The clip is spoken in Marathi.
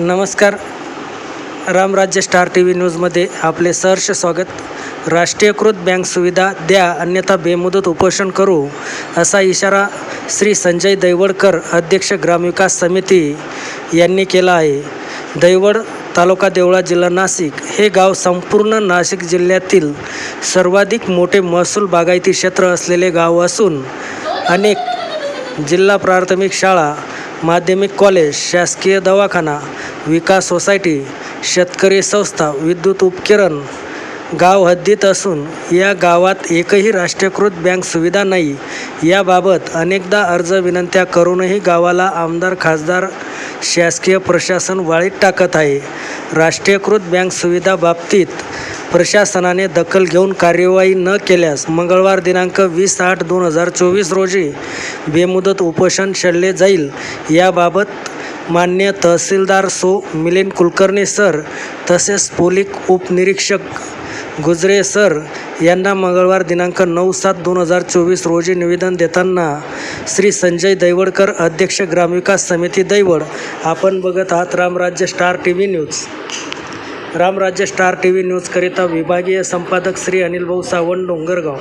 नमस्कार. रामराज्य स्टार टी व्ही न्यूजमध्ये आपले सहर्ष स्वागत. राष्ट्रीयकृत बँक सुविधा द्या अन्यथा बेमुदत उपोषण करू असा इशारा श्री संजय दैवडकर अध्यक्ष ग्रामविकास समिती यांनी केला आहे. दैवड तालुका देवळा जिल्हा नाशिक हे गाव संपूर्ण नाशिक जिल्ह्यातील सर्वाधिक मोठे महसूल बागायती क्षेत्र असलेले गाव असून अनेक जिल्हा प्राथमिक शाळा माध्यमिक कॉलेज शासकीय दवाखाना विकास सोसायटी शेतकरी संस्था विद्युत उपकरण गाव हद्दीत असून या गावात एकही राष्ट्रीयकृत बँक सुविधा नाही. याबाबत अनेकदा अर्ज विनंत्या करूनही गावाला आमदार खासदार शासकीय प्रशासन वाळीत टाकत आहे. राष्ट्रीयकृत बँक सुविधा बाबतीत प्रशासनाने दखल घेऊन कार्यवाही न केल्यास मंगळवार दिनांक वीस आठ दोन हजार चोवीस रोजी बेमुदत उपोषण छेडले जाईल. याबाबत मान्य तहसीलदार सो. मिलिंद कुलकर्णी सर तसेच पोलिक उपनिरीक्षक गुजरे सर यांना मंगळवार दिनांक नऊ सात दोन हजार चोवीस रोजी निवेदन देताना श्री संजय दैवडकर अध्यक्ष ग्रामविकास समिती दैवड. आपण बघत आहात Ramrajya star T V news Ramrajya star T V न्यूजकरिता विभागीय संपादक श्री अनिल भाऊ सावंत डोंगरगाव.